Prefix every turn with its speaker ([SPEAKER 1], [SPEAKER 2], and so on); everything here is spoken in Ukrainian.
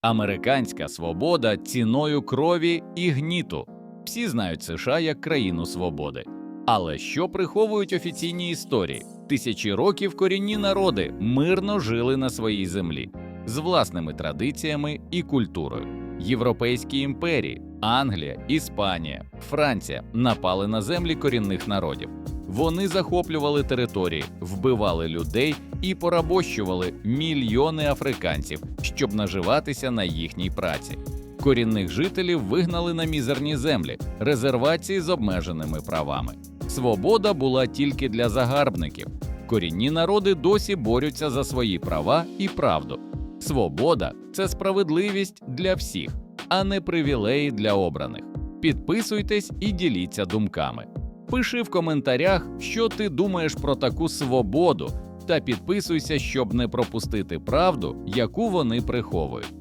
[SPEAKER 1] Американська свобода ціною крові і гніту. Всі знають США як країну свободи. Але що приховують офіційні історії? Тисячі років корінні народи мирно жили на своїй землі з власними традиціями і культурою. Європейські імперії, Англія, Іспанія, Франція напали на землі корінних народів. Вони захоплювали території, вбивали людей і порабощували мільйони африканців, щоб наживатися на їхній праці. Корінних жителів вигнали на мізерні землі, резервації з обмеженими правами. Свобода була тільки для загарбників. Корінні народи досі борються за свої права і правду. Свобода це справедливість для всіх, а не привілеї для обраних. Підписуйтесь і діліться думками. Пиши в коментарях, що ти думаєш про таку свободу, та підписуйся, щоб не пропустити правду, яку вони приховують.